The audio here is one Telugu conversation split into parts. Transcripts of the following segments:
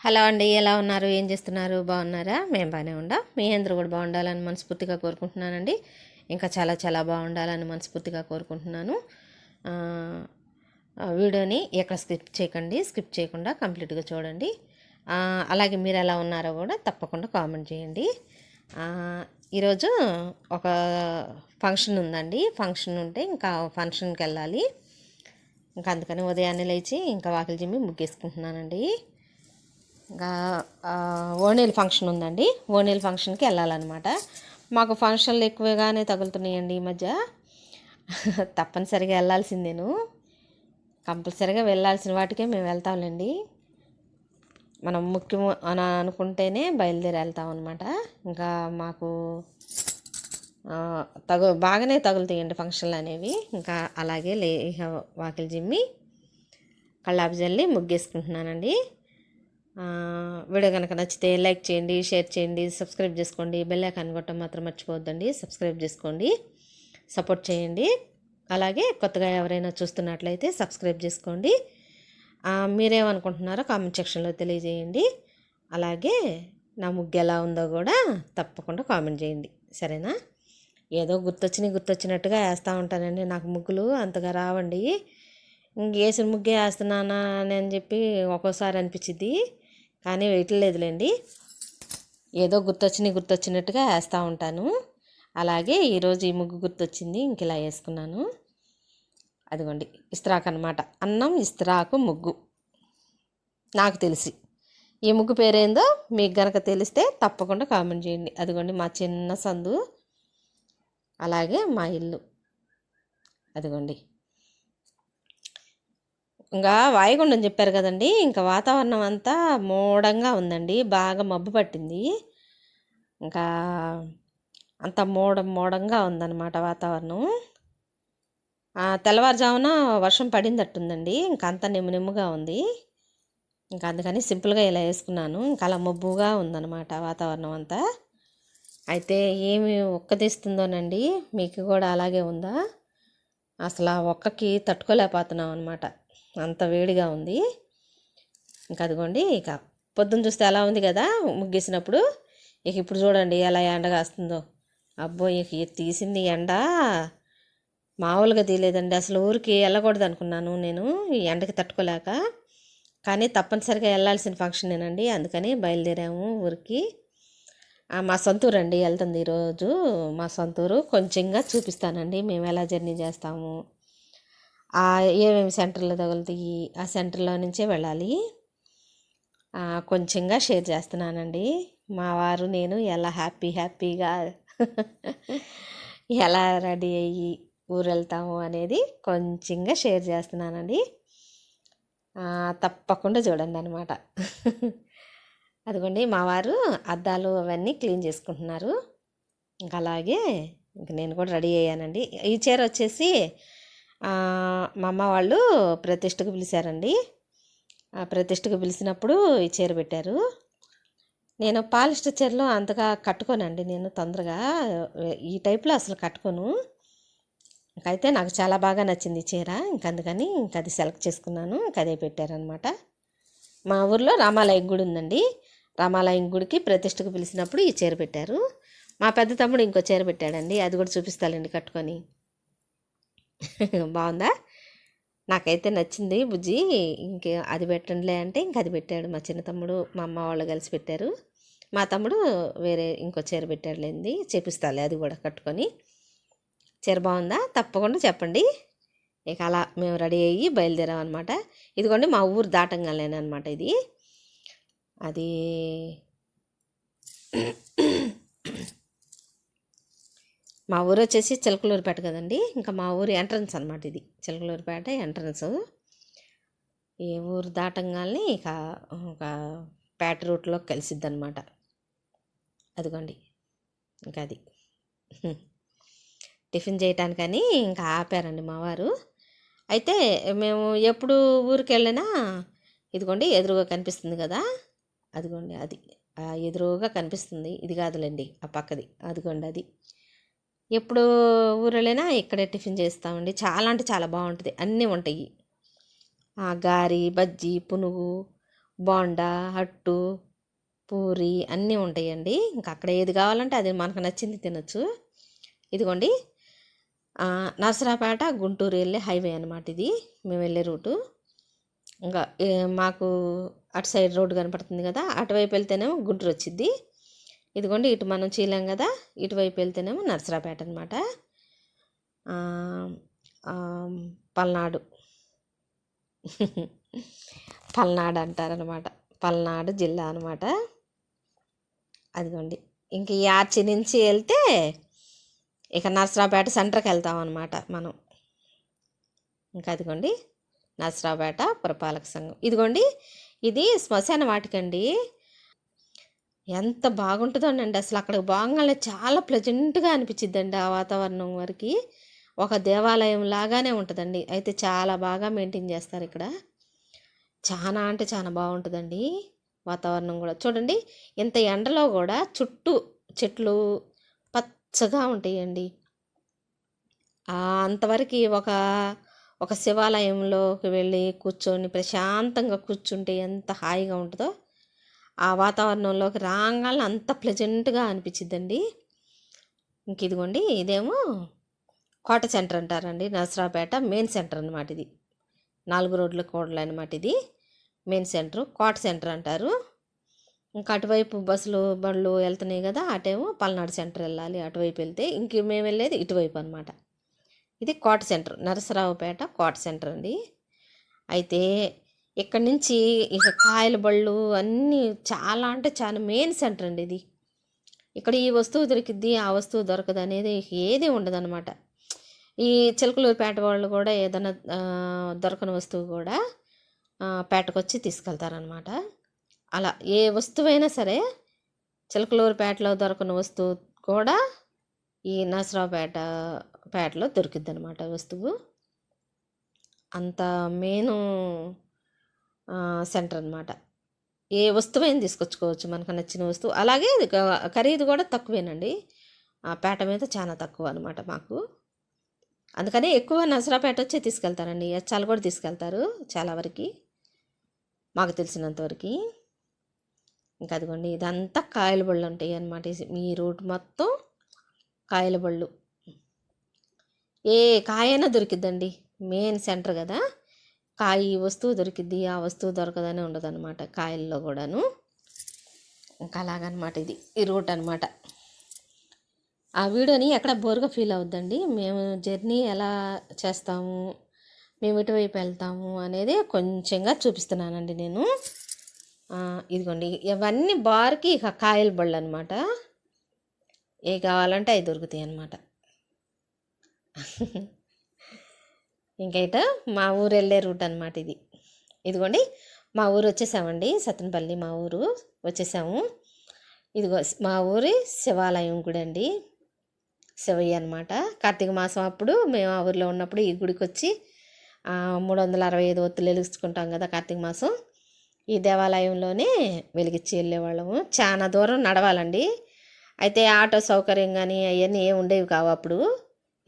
హలో అండి ఎలా ఉన్నారు? ఏం చేస్తున్నారు? బాగున్నారా? మేము బాగానే ఉండాం. మీ అందరూ కూడా బాగుండాలని మనస్ఫూర్తిగా కోరుకుంటున్నానండి. ఇంకా చాలా చాలా బాగుండాలని మనస్ఫూర్తిగా కోరుకుంటున్నాను. వీడియోని ఎక్కడ స్కిప్ చేయకండి స్కిప్ చేయకుండా కంప్లీట్గా చూడండి. అలాగే మీరు ఎలా ఉన్నారో కూడా తప్పకుండా కామెంట్ చేయండి. ఈరోజు ఒక ఫంక్షన్ ఉందండి. ఫంక్షన్ ఉంటే ఇంకా ఫంక్షన్కి వెళ్ళాలి. ఇంకా అందుకని ఉదయాన్నే లేచి ఇంకా వాకిలి జిమ్మి ముగ్గేసుకుంటున్నానండి. ఇంకా ఓణీల ఫంక్షన్ ఉందండి. ఓణీల ఫంక్షన్కి వెళ్ళాలన్నమాట. మాకు ఫంక్షన్లు ఎక్కువగానే తగులుతున్నాయండి ఈ మధ్య. తప్పనిసరిగా వెళ్ళాల్సిందేను కంపల్సరిగా వెళ్ళాల్సిన వాటికే మేము వెళ్తాంలేండి. మనం ముఖ్యం అని అనుకుంటేనే బయలుదేరి వెళ్తాం అనమాట ఇంకా మాకు తగు బాగానే తగులుతాయండి ఫంక్షన్లు అనేవి. ఇంకా అలాగే లే వాకిలి జిమ్మి కళ్ళాపి జల్లి ముగ్గేసుకుంటున్నానండి. వీడియో కనుక నచ్చితే లైక్ చేయండి షేర్ చేయండి సబ్స్క్రైబ్ చేసుకోండి. బెల్ ఐకాన్ కొట్టడం మాత్రం మర్చిపోవద్దండి. సబ్స్క్రైబ్ చేసుకోండి. సపోర్ట్ చేయండి. అలాగే కొత్తగా ఎవరైనా చూస్తున్నట్లయితే సబ్స్క్రైబ్ చేసుకోండి. మీరేమనుకుంటున్నారో కామెంట్ సెక్షన్లో తెలియజేయండి. అలాగే నా ముగ్గు ఎలా ఉందో కూడా తప్పకుండా కామెంట్ చేయండి. సరేనా? ఏదో గుర్తొచ్చినాయి గుర్తొచ్చినట్టుగా వేస్తూ ఉంటానండి నాకు ముగ్గులు. అంతగా రావండి. ఇంక వేసిన ముగ్గే వేస్తున్నానా అని చెప్పి ఒక్కోసారి అనిపించింది కానీ వేయట్లేదులేండి ఏదో గుర్తొచ్చినాయి గుర్తొచ్చినట్టుగా వేస్తూ ఉంటాను. అలాగే ఈరోజు ఈ ముగ్గు గుర్తొచ్చింది ఇంక ఇలా వేసుకున్నాను. అదిగోండి ఇస్త్రాక్ అనమాట అన్నం ఇస్త్రాకు ముగ్గు. నాకు తెలిసి. ఈ ముగ్గు పేరేందో మీకు గనక తెలిస్తే తప్పకుండా కామెంట్ చేయండి. అదిగోండి మా చిన్న సందు. అలాగే మా ఇల్లు. అదిగోండి. ఇంకా వాయుగుండం చెప్పారు కదండి. ఇంకా వాతావరణం అంతా మూడంగా ఉందండి. బాగా మబ్బు పట్టింది. ఇంకా అంత మూడం మూడంగా ఉందన్నమాట వాతావరణం. ఆ, తెల్లవారుజామున వర్షం పడిందట్టుందండి. ఇంకా అంత నిమ్ము నిమ్ముగా ఉంది. ఇంకా అందుకని సింపుల్గా ఇలా వేసుకున్నాను. ఇంకా అలా మబ్బుగా ఉందన్నమాట వాతావరణం అంతా. అయితే ఏమి ఒక్కదిస్తుందోనండి మీకు కూడా అలాగే ఉందా? అసలు ఆ ఒక్కకి తట్టుకోలేకపోతున్నాం అనమాట అంత వేడిగా ఉంది. ఇంకా అదిగోండి ఇక పొద్దున్న చూస్తే ఎలా ఉంది కదా ముగ్గేసినప్పుడు. ఇక ఇప్పుడు చూడండి ఎలా ఎండ కాస్తుందో. అబ్బో ఇక తీసింది ఎండ. మామూలుగా తీయలేదండి. అసలు ఊరికి వెళ్ళకూడదు అనుకున్నాను నేను ఈ ఎండకి తట్టుకోలేక. కానీ తప్పనిసరిగా వెళ్ళాల్సిన ఫంక్షనేనండి అందుకని బయలుదేరాము ఊరికి. మా సొంత ఊరు అండి వెళ్తుంది ఈరోజు. మా సొంత ఊరు కొంచెంగా చూపిస్తానండి మేము ఎలా జర్నీ చేస్తాము. ఏమేమి సెంటర్లు తగులుతాయి? ఆ సెంటర్లో నుంచే వెళ్ళాలి. కొంచెంగా షేర్ చేస్తున్నానండి. మా వారు నేను ఎలా హ్యాపీ హ్యాపీగా ఎలా రెడీ అయ్యి ఊరు వెళ్తాము అనేది కొంచెంగా షేర్ చేస్తున్నానండి. తప్పకుండా చూడండి అనమాట అదిగోండి మా వారు అద్దాలు అవన్నీ క్లీన్ చేసుకుంటున్నారు. ఇంకా అలాగే ఇంక నేను కూడా రెడీ అయ్యానండి. ఈ చీర వచ్చేసి మా అమ్మ వాళ్ళు ప్రతిష్టకు పిలిచారండి. ఆ ప్రతిష్టకు పిలిచినప్పుడు ఈ చీర పెట్టారు. నేను పాలిస్టర్ చీరలు అంతగా కట్టుకోనండి. నేను తొందరగా ఈ టైప్లో అసలు కట్టుకోను. ఇంకైతే నాకు చాలా బాగా నచ్చింది ఈ చీర. ఇంక అందుకని ఇంక అది సెలెక్ట్ చేసుకున్నాను. ఇంక అదే పెట్టారనమాట మా ఊర్లో రామాలయం గుడి ఉందండి. రామాలయం గుడికి ప్రతిష్టకు పిలిచినప్పుడు ఈ చీర పెట్టారు. మా పెద్ద తమ్ముడు ఇంకో చీర పెట్టాడండి. అది కూడా చూపిస్తానండి కట్టుకొని. బాగుందా? నాకైతే నచ్చింది బుజ్జి. ఇంకే అది పెట్టండిలే అంటే ఇంక అది పెట్టాడు మా చిన్న తమ్ముడు మా అమ్మ వాళ్ళు కలిసి పెట్టారు. మా తమ్ముడు వేరే ఇంకో చీర పెట్టాడులేంది చేపిస్తాలే అది కూడా కట్టుకొని. చీర బాగుందా? తప్పకుండా చెప్పండి. ఇక అలా మేము రెడీ అయ్యి బయలుదేరాం అనమాట ఇదిగోండి మా ఊరు దాటంగానే అనమాట ఇది. అది మా ఊరు వచ్చేసి చిలకలూరుపేట కదండి. ఇంకా మా ఊరు ఎంట్రన్స్ అనమాట ఇది. చిలకలూరుపేట ఎంట్రన్స్. ఈ ఊరు దాటంగానే ఇక ఒక పేట రూట్లో కలిసిద్ది అనమాట అదిగోండి. ఇంకా అది. టిఫిన్ చేయటానికని ఇంకా ఆపారండి మా వారు. అయితే మేము ఎప్పుడు ఊరికి వెళ్ళినా ఇదిగోండి ఎదురుగా కనిపిస్తుంది కదా. అదిగోండి అది. ఎదురుగా కనిపిస్తుంది. ఇది కాదులేండి. ఆ పక్కది. అదిగోండి అది. ఎప్పుడు ఊరలేనా ఇక్కడే టిఫిన్ చేస్తామండి. చాలా అంటే చాలా బాగుంటుంది అన్నీ ఉంటాయి. గారి బజ్జీ పునుగు బోండా అట్టు పూరి అన్నీ ఉంటాయండి. ఇంకా అక్కడ ఏది కావాలంటే అది మనకు నచ్చింది తినొచ్చు. ఇదిగోండి. నర్సరాపేట నరసరాపేట గుంటూరు వెళ్ళే హైవే అనమాట ఇది. మేము వెళ్ళే రూటు. ఇంకా మాకు అటు సైడ్ రోడ్డు కనపడుతుంది కదా అటువైపు వెళ్తేనేమో గుంటూరు వచ్చింది ఇదిగోండి ఇటు మనం చీలాం కదా ఇటువైపు వెళ్తేనేమో నర్సరాపేట అనమాట పల్నాడు. పల్నాడు అంటారనమాట పల్నాడు జిల్లా అనమాట అదిగోండి ఇంక ఈ ఆర్చి నుంచి వెళ్తే ఇక నర్సరాపేట సెంటర్కి వెళ్తాం అనమాట మనం. ఇంకా అదిగోండి నర్సరాపేట పురపాలక సంఘం. ఇదిగోండి ఇది శ్మశాన వాటికండి. ఎంత బాగుంటుందోనండి అసలు అక్కడికి బాగానే చాలా ప్లెజెంట్గా అనిపించిద్దండి ఆ వాతావరణం వరకు. ఒక దేవాలయం లాగానే ఉంటుందండి. అయితే చాలా బాగా మెయింటైన్ చేస్తారు ఇక్కడ. చాలా అంటే చాలా బాగుంటుందండి వాతావరణం కూడా. చూడండి ఇంత ఎండలో కూడా చుట్టూ చెట్లు పచ్చగా ఉంటాయండి. అంతవరకు ఒక ఒక శివాలయంలోకి వెళ్ళి కూర్చొని ప్రశాంతంగా కూర్చుంటే ఎంత హాయిగా ఉంటుందో ఆ వాతావరణంలోకి రాగానే అంత ప్లెజెంట్గా అనిపించిద్దండి ఇంక ఇదిగోండి ఇదేమో కోట సెంటర్ అంటారండి నరసరావుపేట మెయిన్ సెంటర్ అనమాట ఇది. నాలుగు రోడ్ల కోడలు అనమాట ఇది మెయిన్ సెంటర్ కోట సెంటర్ అంటారు. ఇంకా అటువైపు బస్సులు బండ్లు వెళ్తున్నాయి కదా అటేమో పల్నాడు సెంటర్ వెళ్ళాలి అటువైపు వెళ్తే ఇంక మేము వెళ్ళేది ఇటువైపు అనమాట ఇది కోట సెంటర్ నరసరావుపేట కోట సెంటర్ అండి. అయితే ఇక్కడ నుంచి ఇక కాయల బళ్ళు అన్నీ చాలా అంటే చాలా మెయిన్ సెంటర్ అండి ఇది. ఇక్కడ ఈ వస్తువు దొరికిద్ది ఆ వస్తువు దొరకదు అనేది ఏది ఉండదన్నమాట. ఈ చిలకలూరుపేట వాళ్ళు కూడా ఏదైనా దొరకని వస్తువు కూడా పేటకొచ్చి తీసుకెళ్తారనమాట అలా ఏ వస్తువైనా సరే చిలకలూరుపేటలో దొరకని వస్తువు కూడా ఈ నరసరావుపేట పేటలో దొరికిద్ది అనమాట వస్తువు. అంత మెయిన్ సెంటర్ అనమాట ఏ వస్తువైనా తీసుకొచ్చుకోవచ్చు మనకు నచ్చిన వస్తువు. అలాగే ఖరీదు కూడా తక్కువేనండి. ఆ పేట మీద చాలా తక్కువ అనమాట మాకు. అందుకనే ఎక్కువ నసరాపేట వచ్చే తీసుకెళ్తారండి. ఎచ్చాలు కూడా తీసుకెళ్తారు చాలా వరకు. మాకు తెలిసినంతవరకు ఇంకా అదిగోండి ఇదంతా కాయల బళ్ళు ఉంటాయి అన్నమాట. ఈ- రోడ్డు రూట్ మొత్తం కాయల బళ్ళు. ఏ కాయైనా దొరికిద్దండి. మెయిన్ సెంటర్ కదా. కాయ ఈ వస్తువు దొరికిద్ది ఆ వస్తువు దొరకదని ఉండదన్నమాట కాయల్లో కూడాను. ఇంకా అలాగనమాట ఇది ఈ రూట్ అనమాట ఆ వీడియోని ఎక్కడ బోర్గా ఫీల్ అవుద్దండి మేము జర్నీ ఎలా చేస్తాము మేము ఇటువైపు వెళ్తాము అనేది కొంచెంగా చూపిస్తున్నానండి నేను. ఇదిగోండి ఇవన్నీ బార్కి ఇక కాయల బళ్ళు అనమాట ఏ కావాలంటే అవి దొరుకుతాయి అన్నమాట ఇంకైతే మా ఊరు వెళ్ళే రూట్ అనమాట ఇది. ఇదిగోండి మా ఊరు వచ్చేసామండి సత్తెనపల్లి మా ఊరు వచ్చేసాము. ఇదిగో మా ఊరి శివాలయం గుడి అండి. శివయ్య అనమాట కార్తీక మాసం అప్పుడు మేము ఆ ఊరిలో ఉన్నప్పుడు ఈ గుడికి వచ్చి మూడు వందల అరవై ఐదు ఒత్తులు వెలిగించుకుంటాం కదా కార్తీక మాసం. ఈ దేవాలయంలోనే వెలిగించి వెళ్ళేవాళ్ళము. చాలా దూరం నడవాలండి. అయితే ఆటో సౌకర్యం కానీ అవన్నీ ఏమి ఉండేవి కావు అప్పుడు.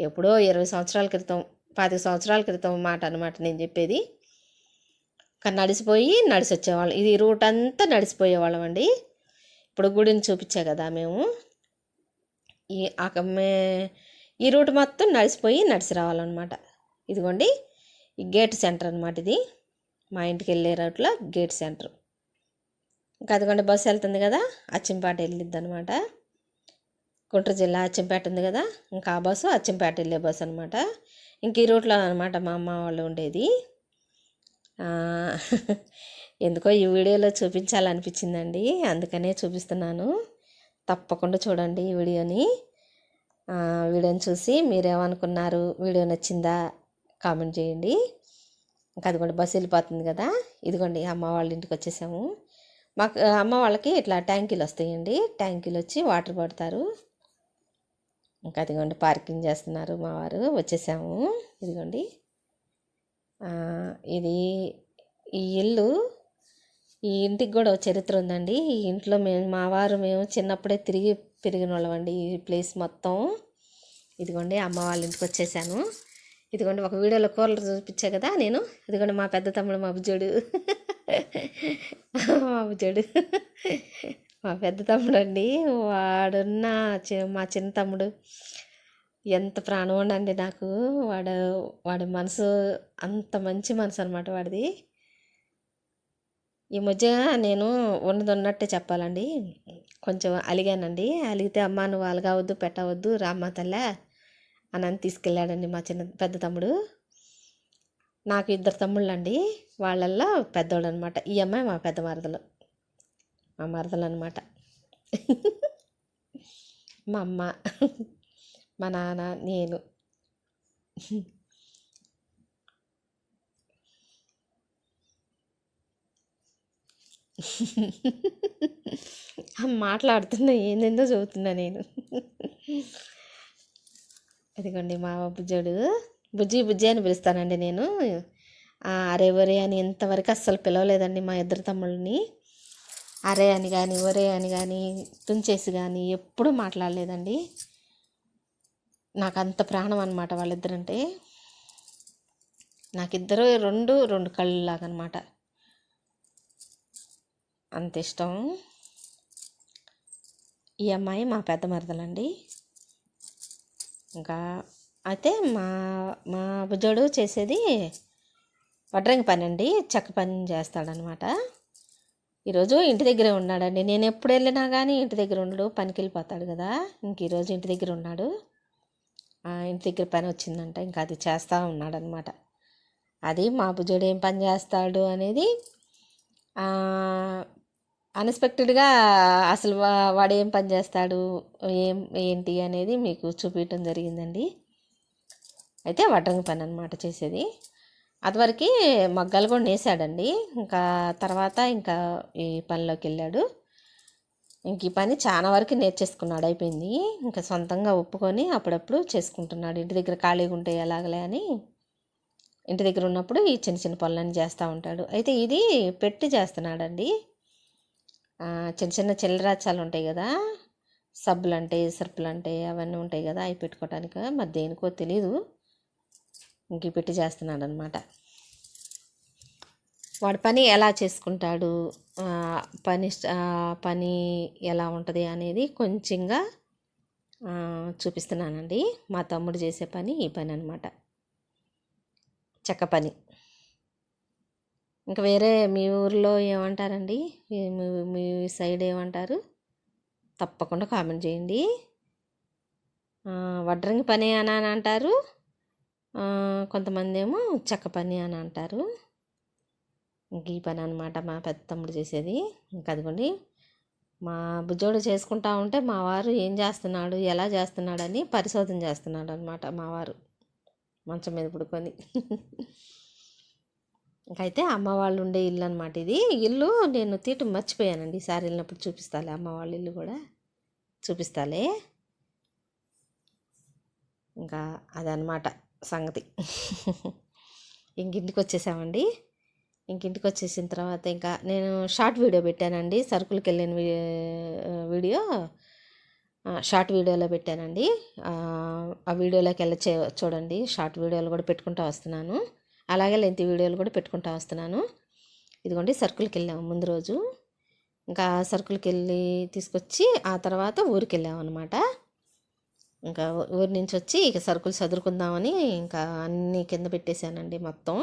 ఎప్పుడో ఇరవై సంవత్సరాల క్రితం. పాతిక సంవత్సరాల క్రితం మాట అనమాట నేను చెప్పేది. కానీ నడిచిపోయి నడిచి వచ్చేవాళ్ళం ఇది రూట్ అంతా నడిచిపోయేవాళ్ళం అండి. ఇప్పుడు గుడిని చూపించా కదా మేము. ఈ అక మే ఈ రూట్ మొత్తం నడిచిపోయి నడిచి రావాలన్నమాట. ఇదిగోండి ఈ గేట్ సెంటర్ అనమాట ఇది. మా ఇంటికి వెళ్ళే రూట్లో గేట్ సెంటర్. ఇంకా అదిగోండి బస్సు వెళ్తుంది కదా అచ్చంపేట వెళ్ళిద్ది అనమాట గుంటూరు జిల్లా అచ్చంపేట ఉంది కదా ఇంకా ఆ బస్సు అచ్చంపేట వెళ్ళే బస్సు అనమాట ఇంక ఈ రూట్లో అనమాట మా అమ్మ వాళ్ళు ఉండేది. ఎందుకో ఈ వీడియోలో చూపించాలనిపించిందండి. అందుకనే చూపిస్తున్నాను. తప్పకుండా చూడండి ఈ వీడియోని. వీడియోని చూసి మీరేమనుకున్నారు? వీడియో నచ్చిందా? కామెంట్ చేయండి. ఇంకా అదిగోండి బస్సు వెళ్ళిపోతుంది కదా. ఇదిగోండి అమ్మ వాళ్ళ ఇంటికి వచ్చేసాము. మాకు అమ్మ వాళ్ళకి ఇట్లా ట్యాంకీలు వస్తాయండి. ట్యాంకీలు వచ్చి వాటర్ పడతారు ఇంకా అదిగోండి పార్కింగ్ చేస్తున్నారు మా వారు. వచ్చేసాము. ఇదిగోండి. ఇది ఈ ఇల్లు ఈ ఇంటికి కూడా చరిత్ర ఉందండి. ఈ ఇంట్లో మేము మా వారు మేము చిన్నప్పుడే తిరిగి పెరిగిన వాళ్ళమండి ఈ ప్లేస్ మొత్తం. ఇదిగోండి అమ్మ వాళ్ళ ఇంటికి వచ్చేసాను. ఇదిగోండి ఒక వీడియోలో కూరలు చూపించా కదా నేను. ఇదిగోండి మా పెద్ద తమ్ముడు మా బుజ్జోడు మా బుజ్జోడు మా పెద్ద తమ్ముడు అండి వాడున్న చి- మా చిన్న తమ్ముడు. ఎంత ప్రాణం ఉండండి నాకు. వాడు వాడి మనసు అంత మంచి మనసు అనమాట వాడిది. ఈ మధ్య నేను ఉన్నది ఉన్నట్టే చెప్పాలండి. కొంచెం అలిగానండి. అలిగితే అమ్మ నువ్వు అలగవద్దు పెట్టవద్దు రామ్మ తల్లే అని అని తీసుకెళ్ళాడండి మా చిన్న పెద్ద తమ్ముడు. నాకు ఇద్దరు తమ్ముళ్ళు అండి వాళ్ళల్లో పెద్దోడు అనమాట ఈ అమ్మాయి మా పెద్ద మరదలు. మా మరదలు అనమాట మా అమ్మ మా నాన్న నేను. మాట్లాడుతున్నా ఏందేందో చదువుతున్నా నేను. అదిగోండి మా బుజ్జోడు. బుజ్జి బుజ్జి అని పిలుస్తానండి నేను. ఆ, అరే ఒరే అని ఇంతవరకు అస్సలు పిలవలేదండి మా ఇద్దరు తమ్ముళ్ళని అరే అని కానీ ఒరే అని కానీ తుంచేసి కానీ ఎప్పుడూ మాట్లాడలేదండి. నాకు అంత ప్రాణం అనమాట వాళ్ళిద్దరంటే. నాకిద్దరు రెండు రెండు కళ్ళు లాగా అంత ఇష్టం. ఈ అమ్మాయి మా పెద్ద మరదలండి. ఇంకా అయితే మా మా బుజ్జోడు చేసేది వడ్రంగి పని అండి. చెక్క పని చేస్తాడనమాట ఈరోజు ఇంటి దగ్గరే ఉన్నాడండి. నేను ఎప్పుడు వెళ్ళినా కానీ ఇంటి దగ్గర ఉండడు పనికి వెళ్ళిపోతాడు కదా. ఇంక ఈరోజు ఇంటి దగ్గర ఉన్నాడు. ఇంటి దగ్గర పని వచ్చిందంట. ఇంకా అది చేస్తూ ఉన్నాడనమాట అది మా బుజ్జుడు ఏం పని చేస్తాడు అనేది అన్ఎక్స్పెక్టెడ్గా అసలు వా- వాడు ఏం పని చేస్తాడు ఏం ఏంటి అనేది మీకు చూపించడం జరిగిందండి. అయితే వడ్రంగి పని అనమాట చేసేది. అదివరకు మగ్గాలు కూడా నేసాడండి. ఇంకా తర్వాత ఇంకా ఈ పనిలోకి వెళ్ళాడు. ఇంక ఈ పని చాలా వరకు నేర్చేసుకున్నాడు అయిపోయింది. ఇంకా సొంతంగా ఒప్పుకొని అప్పుడప్పుడు చేసుకుంటున్నాడు. ఇంటి దగ్గర ఖాళీగా ఉంటే ఎలాగలే అని ఇంటి దగ్గర ఉన్నప్పుడు ఈ చిన్న చిన్న పనులన్నీ చేస్తూ ఉంటాడు. అయితే ఇది పెట్టి చేస్తున్నాడండి. చిన్న చిన్న చిల్లరాచాలు ఉంటాయి కదా సబ్బులు అంటే సరుపులు అంటే అవన్నీ ఉంటాయి కదా అవి పెట్టుకోవటానికి. మరి దేనికో తెలీదు. ఇంక పెట్టి చేస్తున్నాడు అనమాట వాడి పని ఎలా చేసుకుంటాడు? పని పని ఎలా ఉంటుంది అనేది కొంచెంగా చూపిస్తున్నానండి. మా తమ్ముడు చేసే పని ఈ పని అనమాట చెక్క పని. ఇంకా వేరే మీ ఊర్లో ఏమంటారండి? మీ సైడ్ ఏమంటారు? తప్పకుండా కామెంట్ చేయండి. వడ్రంగి పని అని అని అంటారు కొంతమంది ఏమో చెక్క పని అని అంటారు. ఇంక ఈ పని అనమాట మా పెద్ద తమ్ముడు చేసేది. ఇంకా మా బుజ్జోడు చేసుకుంటా ఉంటే మా వారు ఏం చేస్తున్నాడు ఎలా చేస్తున్నాడని పరిశోధన చేస్తున్నాడు అనమాట మా వారు మంచం మీద పడుకొని. ఇంకైతే అమ్మ వాళ్ళు ఉండే ఇల్లు అనమాట ఇది. ఇల్లు నేను తీయటం మర్చిపోయానండి. ఈసారి వెళ్ళినప్పుడు చూపిస్తాలే అమ్మ వాళ్ళ ఇల్లు కూడా. చూపిస్తాలే. ఇంకా అదనమాట సంగతి. ఇంకింటికి వచ్చేసామండి. ఇంకింటికి వచ్చేసిన తర్వాత ఇంకా నేను షార్ట్ వీడియో పెట్టానండి. సరుకులకి వెళ్ళిన వీ- వీడియో. షార్ట్ వీడియోలో పెట్టానండి. ఆ, వీడియోలోకి వెళ్ళి చే- చూడండి. షార్ట్ వీడియోలు కూడా పెట్టుకుంటూ వస్తున్నాను. అలాగే లెంత్ వీడియోలు కూడా పెట్టుకుంటూ వస్తున్నాను. ఇదిగోండి సరుకులకి వెళ్ళాము ముందు రోజు. ఇంకా సరుకులకి వెళ్ళి తీసుకొచ్చి ఆ తర్వాత ఊరికి వెళ్ళాము అనమాట ఇంకా ఊరి నుంచి వచ్చి ఇక సరుకులు చదురుకుందామని ఇంకా అన్నీ కింద పెట్టేశానండి మొత్తం.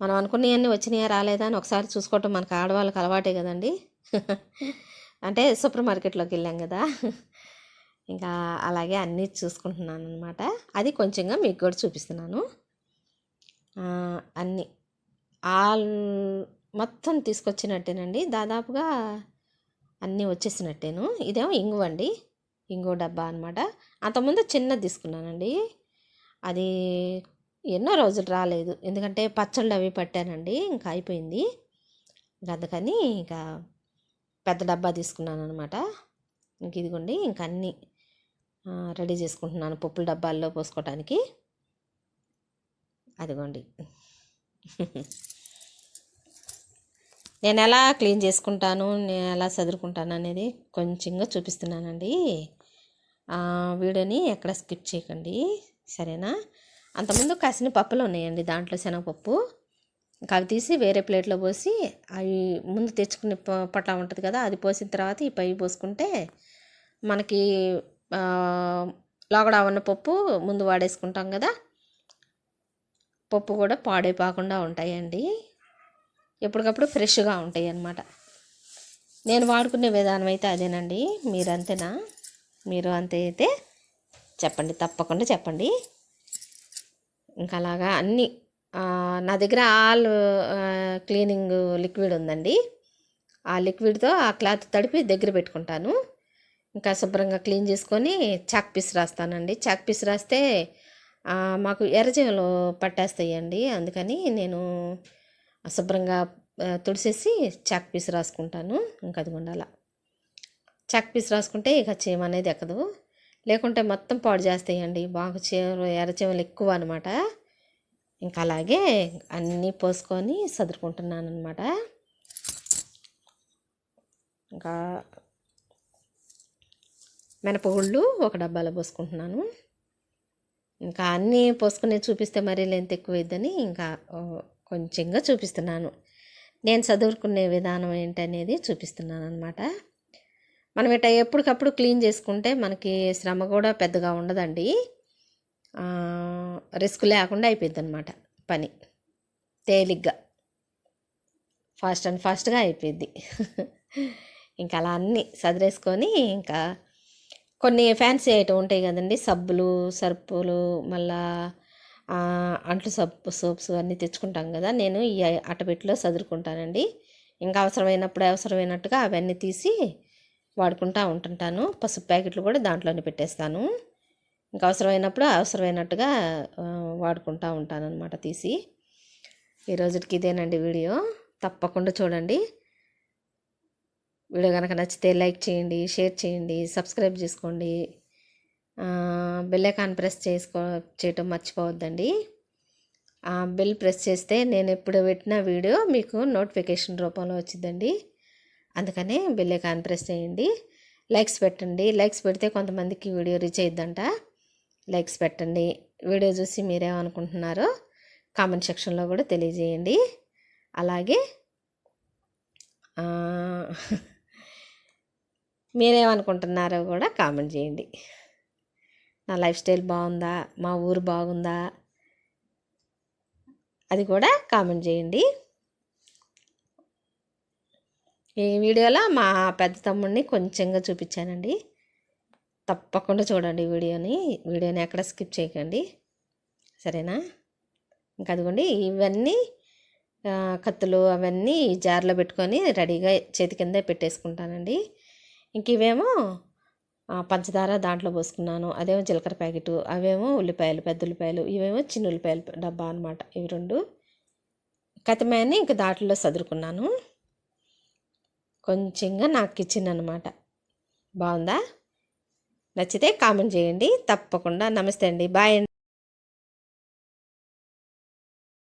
మనం అనుకున్నవన్నీ వచ్చినాయా రాలేదా అని ఒకసారి చూసుకోవటం మనకు ఆడవాళ్ళకి అలవాటే కదండి. అంటే సూపర్ మార్కెట్లోకి వెళ్ళాం కదా. ఇంకా అలాగే అన్నీ చూసుకుంటున్నాను అనమాట అది కొంచెంగా మీకు కూడా చూపిస్తున్నాను. అన్నీ. ఆల్ మొత్తం తీసుకొచ్చినట్టేనండి. దాదాపుగా అన్నీ వచ్చేసినట్టేను. ఇదేమో ఇంగువండి ఇంకో డబ్బా అనమాట అంతకుముందు చిన్నది తీసుకున్నానండి. అది ఎన్నో రోజులు రాలేదు. ఎందుకంటే పచ్చళ్ళు అవి పట్టానండి. ఇంకా అయిపోయింది. ఇంకా అందుకని ఇంకా పెద్ద డబ్బా తీసుకున్నాను అనమాట ఇంక ఇదిగోండి ఇంక అన్నీ రెడీ చేసుకుంటున్నాను పప్పుల డబ్బాల్లో పోసుకోవటానికి అదిగోండి. నేను ఎలా క్లీన్ చేసుకుంటాను నేను ఎలా చదువుకుంటాను అనేది కొంచెంగా చూపిస్తున్నానండి. వీడియోని ఎక్కడ స్కిప్ చేయకండి. సరేనా? అంతకుముందు కాసిన పప్పులు ఉన్నాయండి దాంట్లో శనగపప్పు. ఇంకా అవి తీసి వేరే ప్లేట్లో పోసి అవి ముందు తెచ్చుకునే ప- పట్ల ఉంటుంది కదా అది పోసిన తర్వాత ఈ పై పోసుకుంటే మనకి ఆ, లోగడ ఉన్న పప్పు ముందు వాడేసుకుంటాం కదా. పప్పు కూడా పాడైపోకుండా ఉంటాయండి. ఎప్పటికప్పుడు ఫ్రెష్గా ఉంటాయి అన్నమాట నేను వాడుకునే విధానం అయితే అదేనండి. మీరు అంతేనా మీరు అంతే అయితే చెప్పండి తప్పకుండా చెప్పండి. ఇంకా అలాగా అన్నీ నా దగ్గర ఆల్ క్లీనింగ్ లిక్విడ్ ఉందండి. ఆ లిక్విడ్తో ఆ క్లాత్ తడిపి దగ్గర పెట్టుకుంటాను. ఇంకా శుభ్రంగా క్లీన్ చేసుకొని చాక్ పీస్ రాస్తానండి. చాక్ పీస్ రాస్తే మాకు ఎర్రజీవలు పట్టేస్తాయండి. అందుకని నేను శుభ్రంగా తుడిసేసి చాక్ పీస్ రాసుకుంటాను. ఇంకా అది ఉండాలా చెక్ పీస్ రాసుకుంటే ఇక చీమ అనేది ఎక్కదు. లేకుంటే మొత్తం పాడు చేస్తాయండి. బాగా చీమలు ఎర్రచీమలు ఎక్కువ అనమాట ఇంకా అలాగే అన్నీ పోసుకొని సదురుకుంటున్నాను అనమాట ఇంకా మినపగుళ్ళు ఒక డబ్బాలో పోసుకుంటున్నాను. ఇంకా అన్నీ పోసుకుని చూపిస్తే మరీ లెంత్ ఎక్కువైద్దని ఇంకా కొంచెంగా చూపిస్తున్నాను. నేను చదువుకునే విధానం ఏంటనేది చూపిస్తున్నాను అనమాట మనం ఇట్లా ఎప్పటికప్పుడు క్లీన్ చేసుకుంటే మనకి శ్రమ కూడా పెద్దగా ఉండదండి. రిస్క్ లేకుండా అయిపోద్ది అనమాట పని. తేలిగ్గా. ఫాస్ట్ అండ్ ఫాస్ట్గా అయిపోయింది ఇంకా అలా అన్నీ సదిరేసుకొని ఇంకా కొన్ని ఫ్యాన్సీ ఐటమ్ ఉంటాయి కదండి. సబ్బులు సర్పులు మళ్ళా అంట్లు సబ్బు సోప్స్ అన్నీ తెచ్చుకుంటాం కదా. నేను ఈ అట్టపెట్టిలో సదురుకుంటానండి. ఇంకా అవసరమైనప్పుడు అవసరమైనట్టుగా అవన్నీ తీసి వాడుకుంటూ ఉంటుంటాను. పసుపు ప్యాకెట్లు కూడా దాంట్లోనే పెట్టేస్తాను. ఇంకా అవసరమైనప్పుడు అవసరమైనట్టుగా వాడుకుంటూ ఉంటాను అనమాట తీసి. ఈ రోజుకి ఇదేనండి వీడియో. తప్పకుండా చూడండి. వీడియో కనుక నచ్చితే లైక్ చేయండి షేర్ చేయండి సబ్స్క్రైబ్ చేసుకోండి. బెల్ ఐకాన్ ప్రెస్ చేసుకో చేయటం మర్చిపోవద్దండి. ఆ బెల్ ప్రెస్ చేస్తే నేను ఎప్పుడు పెట్టిన వీడియో మీకు నోటిఫికేషన్ రూపంలో వచ్చిందండి అందుకనే బెల్ ఐకాన్ ప్రెస్ చేయండి. లైక్స్ పెట్టండి. లైక్స్ పెడితే కొంతమందికి వీడియో రీచ్ అయ్యిద్దంట లైక్స్ పెట్టండి. వీడియో చూసి మీరేమనుకుంటున్నారో కామెంట్ సెక్షన్లో కూడా తెలియజేయండి. అలాగే మీరేమనుకుంటున్నారో కూడా కామెంట్ చేయండి. నా లైఫ్ స్టైల్ బాగుందా? మా ఊరు బాగుందా? అది కూడా కామెంట్ చేయండి. ఈ వీడియోలో మా పెద్ద తమ్ముడిని కొంచెంగా చూపించానండి. తప్పకుండా చూడండి వీడియోని. వీడియోని ఎక్కడ స్కిప్ చేయకండి. సరేనా? ఇంకా అదిగోండి ఇవన్నీ కత్తులు అవన్నీ జార్లో పెట్టుకొని రెడీగా చేతి కింద పెట్టేసుకుంటానండి. ఇంక ఇవేమో పంచదార దాంట్లో పోసుకున్నాను. అదేమో జీలకర్ర ప్యాకెట్ అవేమో ఉల్లిపాయలు పెద్ద ఉల్లిపాయలు ఇవేమో చిన్న ఉల్లిపాయలు డబ్బా అనమాట ఇవి రెండు. కతిమయాన్ని ఇంక దాంట్లో సదురుకున్నాను. కొంచెంగా నాకు ఇచ్చింది అనమాట బాగుందా? నచ్చితే కామెంట్ చేయండి. తప్పకుండా నమస్తే అండి. బాయ్ అండి.